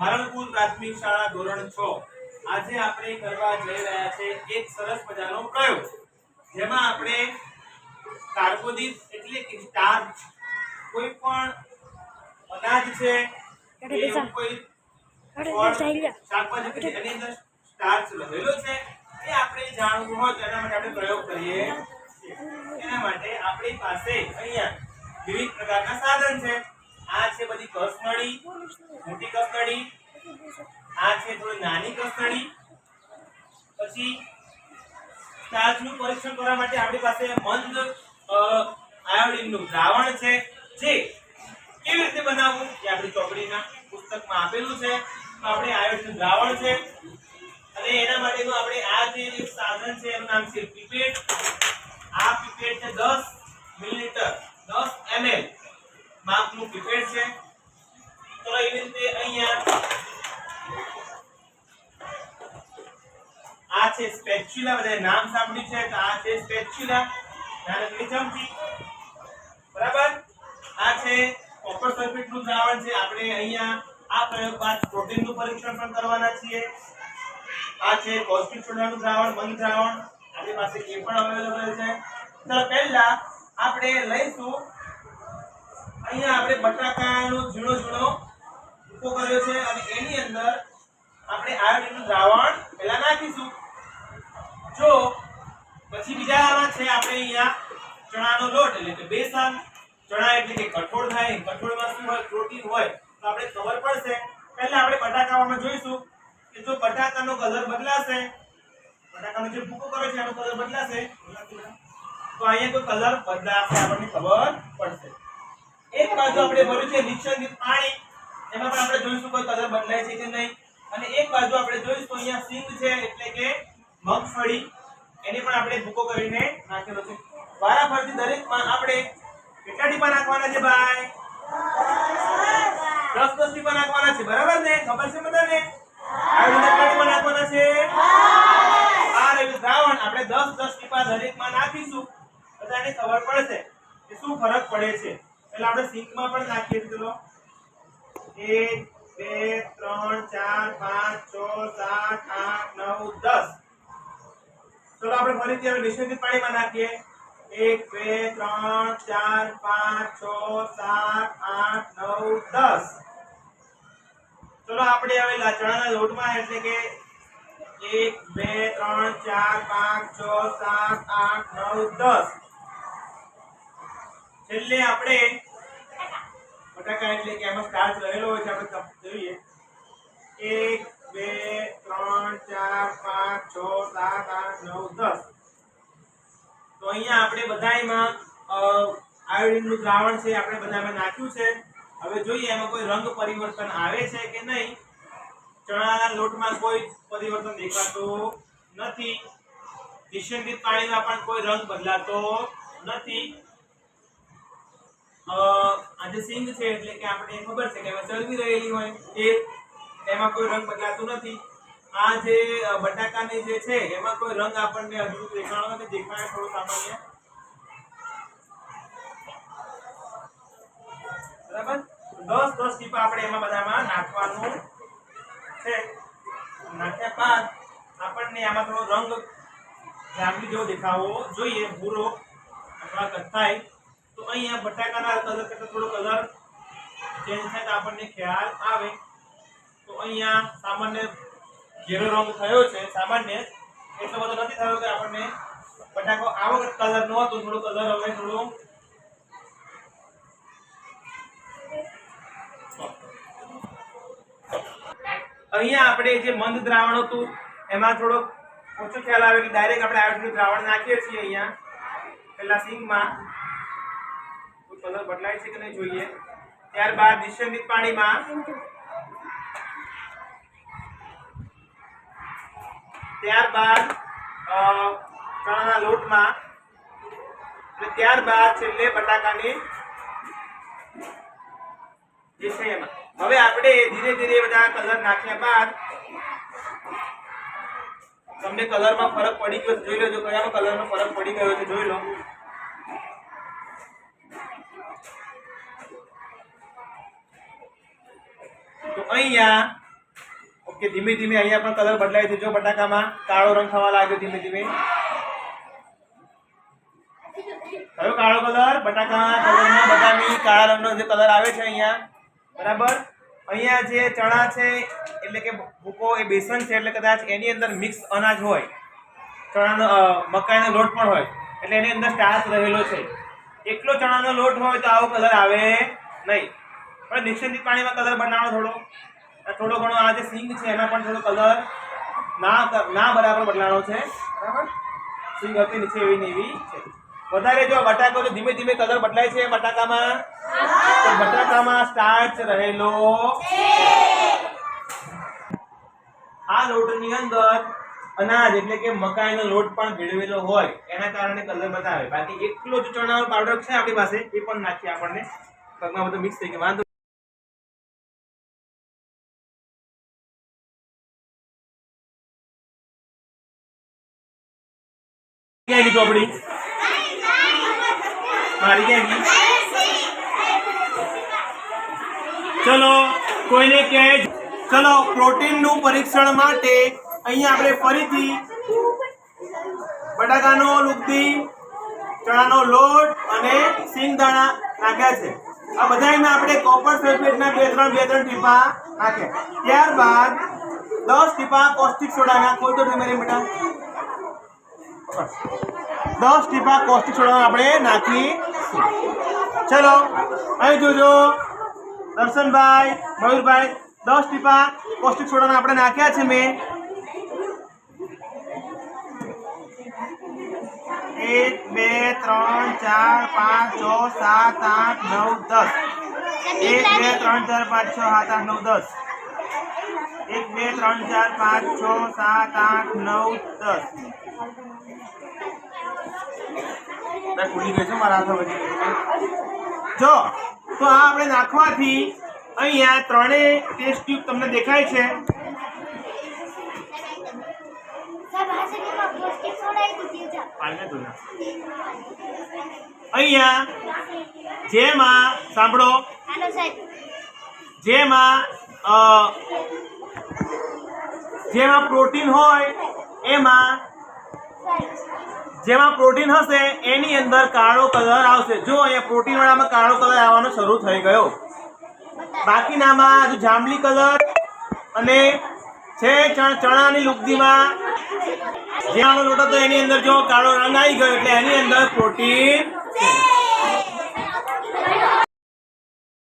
મારણપુર પ્રાથમિક શાળા ધોરણ છ. આજે આપણે કરવા જઈ રહ્યા છે એક સરસ મજાનો પ્રયોગ. જેમાં આપણે કાર્બોદિત એટલે કે સ્ટાર્ચ કોઈ પણ અનાજ છે. એવું કોઈ અરે ફળ, બેસા, અહીંયા. શાકભાજી કે જેની અંદર સ્ટાર્ચ રહેલો છે એ આપણે જાણવું હોય તો એના માટે આપણે પ્રયોગ કરીએ. એના માટે આપણી પાસે અહીંયા વિવિધ પ્રકારના સાધન છે. આ છે બધી કસનળી મોટી કસનળી આ છે થોડી નાની કસનળી પછી સ્ટાર્ચનું પરીક્ષણ કરવા માટે આપણી પાસે મંદ આયોડિનનું દ્રાવણ છે, જે કેવી રીતે બનાવવું એ આપણી ચોપડીના પુસ્તકમાં આપેલું છે. તો આપણે આયોડિનનું દ્રાવણ છે. અને એના માટેનું આપણે આ જે સાધન છે, એનું નામ છે પીપેટ. આ પીપેટ છે 10 મિલીલીટર 10 ml માપનું પીપેટ છે તો એવી રીતે અહીંયા આ છે સ્પેચ્યુલા બધાએ નામ સાંભળ્યું છે તો આ છે સ્પેચ્યુલા નાનકડી ચમચી બરાબર? આ છે કોપર સલ્ફેટનું દ્રાવણ છે. આપણે અહીંયા આ પ્રયોગ બાદ પ્રોટીનનું પરીક્ષણ પણ કરવાના છીએ. આ છે કોસ્ટિક સોડાનું દ્રાવણ, બંધ દ્રાવણ. આપણી પાસે એ પણ અવેલેબલ છે. તો પહેલા આપણે લઈશું. અહીંયા આપણે બટાકાનો ઝીણો ઝીણો ભૂકો કર્યો છે અને એની અંદર આપણે આયોડિનનું દ્રાવણ પહેલા નાખીશું. જો, પછી બીજા આવા છે આપણે અહીંયા ચણાનો લોટ, એટલે કે બેસન. ચણા એટલે કે કઠોળ થાય, કઠોળમાં શું હોય, પ્રોટીન હોય, તો આપણે ખબર પડશે. પહેલા આપણે બટાકામાં જોઈશું, કે જો બટાકાનો કલર બદલાશે, બટાકાનો જે ભૂકો કરો છે, એનો કલર બદલાશે. તો અહીંયા કોઈ કલર બદલાશે, આપણને ખબર પડશે. એક બાજુ આપણે ભર્યું છે નિશ્ચિત પાણી. એમાં પણ આપણે જોઈશું કોઈ કલર બદલાય છે કે નહીં. અને એક બાજુ આપણે જોઈશું અહીંયા સિંગ છે, એટલે કે મગફળી એને પણ આપણે ભૂકો કરીને નાખેલો છે. વારાફરતી દરેકમાં આપણે કેટલા ટીપા નાખવાના છે ભાઈ? દસ દસ ટીપા નાખવાના છે બરાબર ને? ખબર છે બધાને? આવી રીતે કેટલા ટીપા નાખવાના છે? આ રહ્યું દ્રાવણ આપણે દસ દસ ટીપા દરેકમાં નાખીશું. બધાને ખબર પડશે કે શું ફરક પડે છે. એટલે આપણે સિંકમાં પણ નાખીએ ચલો. એક બે ત્રણ ચાર પાંચ છ સાત આઠ નવ દસ. ચલો, આપણે ફરીથી હવે નિશ્ચિત પાણીમાં નાખીએ. એક, બે, ત્રણ, ચાર, પાંચ, છ, સાત, આઠ, નવ, દસ. ચલો, આપણે હવે ચણાના લોટમાં એટલે કે એક, બે, ત્રણ, ચાર, પાંચ, છ, સાત, આઠ, નવ, દસ. છેલ્લે આપણે બટાકા એટલે કે એમાં સ્ટાર્ચ રહેલો હોય છે, આપણે જોઈએ. એક ચાર, પાંચ, છ, સાત, આઠ, નવ, દસ. તો અહીંયા આપણે બધામાં આયોડિનનું દ્રાવણ છે આપણે બધામાં નાખ્યું છે. હવે જોઈએ એમાં કોઈ રંગ પરિવર્તન આવે છે કે નહીં. ચણાના લોટમાં કોઈ પરિવર્તન દેખાતું નથી. નિશ્ચિત પાણીમાં પણ કોઈ રંગ બદલાતો નથી. આ જે સિંગ છે એટલે કે આપણે ખબર છે કે ચરબી રહેલી હોય. એ, એમાં કોઈ રંગ બદલાતો નથી. આ જે બટાકાની જે છે, એમાં કોઈ રંગ આપણને હજુ દેખાણો નથી. દેખાય થોડો સામાન્ય. બરાબર? દસ દસ ટીપા આપણે એમાં બધામાં નાખવાનું છે. નાખ્યા બાદ આપણને આમાં થોડો રંગ જાંબલી જેવો દેખાવો જોઈએ, ભૂરો અથવા કથ્થાઈ. તો અહીંયા બટાકાના કલર કરતા થોડો કલર ચેન્જ થાય તો આપણને ખ્યાલ આવે. તો અહીંયા સામાન્ય ઘેરો રંગ થયો છે, સામાન્ય. એટલો બધો નથી થયો કે આપણને બટાકો આવો કલર નો હતો, થોડો કલર હવે થોડો. અહીંયા આપણે જે મંદ દ્રાવણ હતું, એમાં થોડો ઓછો ખ્યાલ આવે કે ડાયરેક્ટ આપણે આયોડિનનું દ્રાવણ નાખીએ છીએ અહીંયા. પેલા સિંગમાં. કલર બદલાય છે કે નહીં જોઈએ. ત્યારબાદ નિશ્ચિત પાણીમાં ત્યારબાદ ચણાના લોટમાં અને ત્યારબાદ છેલ્લે બટાકાની એમાં હવે આપણે ધીરે ધીરે બધા કલર નાખ્યા બાદ તમને કલરમાં ફરક પડી ગયો જોઈ લેજો કયામાં કલરનો ફરક પડી ગયો છે, જોઈ લો. તો અહીંયા કે ધીમે ધીમે અહીંયા પણ કલર બદલાય છે. જો બટાકામાં કાળો રંગ થવા લાગ્યો ધીમે ધીમે. કયો કાળો કલર? બટાકામાં કલરમાં બદામી, કાળા રંગનો જે કલર આવે છે અહીંયા. બરાબર? અહીંયા જે ચણા છે, એટલે કે ભૂકો, એ બેસન છે, એટલે કદાચ એની અંદર મિક્સ અનાજ હોય. ચણાનો મકાઈનો લોટ પણ હોય. એટલે એની અંદર સ્ટાર્ચ રહેલો છે. એકલો ચણાનો લોટ હોય તો આવો કલર આવે નહીં. પણ નિશ્ચિત પાણીમાં કલર બનાવો થોડો. થોડો ઘણો આ જે સિંગ છે એમાં પણ થોડો કલર ના ના બરાબર બદલાણો છે. બરાબર. સિંગ હતી નીચે એવી ને એવી છે. વધારે જો બટાકો જો ધીમે ધીમે કલર બદલાય છે બટાકામાં? તો બટાકામાં સ્ટાર્ચ રહેલો આ લોટની અંદર અનાજ એટલે કે મકાઈનો લોટ પણ ભેળવેલો હોય એના કારણે કલર બતાવે. બાકી એકલો જ ચણાનો પાવડર છે આપણી પાસે એ પણ નાખીએ આપણને. પગમાં બધું મિક્સ થઈ ગયું. વાંધો ક્યાં ચોપડી મારી ક્યાં ચલો, કોઈને કહે ચલો, પ્રોટીનનું પરીક્ષણ માટે અહીંયા આપણે ફરીથી બટાકાનો લુગદી, ચણાનો લોટ અને સિંગ દાણા નાખ્યા છે. આ બધામાં આપણે કોપર સલ્ફેટના બે ત્રણ બે ત્રણ ટીપા નાખ્યા. ત્યારબાદ દસ ટીપા પૌષ્ટિક સોડાના કોઈ તો મેરી બેટા? દસ ટીપા કોસ્ટિક સોડા આપણે નાખી. ચલો, અહીં જોજો. દર્શનભાઈ, મયુરભાઈ, દસ ટીપા કોસ્ટિક સોડાના આપણે નાખ્યા છે મેં. એક, બે, ત્રણ, ચાર, પાંચ, છ, સાત, આઠ, નવ, દસ. એક, બે, ત્રણ, ચાર, પાંચ, છ, સાત, આઠ, નવ, દસ. એક બે ત્રણ ચાર પાંચ છ સાત આઠ નવ દસ. ખુલી ગઈ છે મારા હાથમાં જો તો આ આપણે નાખવાથી અહીંયા ત્રણેય ટેસ્ટ ટ્યુબ તમને દેખાય છે. અહીંયા જેમાં સાંભળો. જેમાં અ, જેમાં પ્રોટીન હોય, એમાં જેમાં પ્રોટીન હશે, એની અંદર કાળો કલર આવશે. જો અહીંયા પ્રોટીન વાળામાં કાળો કલર આવવાનો શરૂ થઈ ગયો. બાકીનામાં હજુ જાંબલી કલર અને છે ચણ- ચણાની લુગદીમાં. જે આનો લોટ હતો, એની અંદર જો કાળો રંગ આવી ગયો, એટલે એની અંદર પ્રોટીન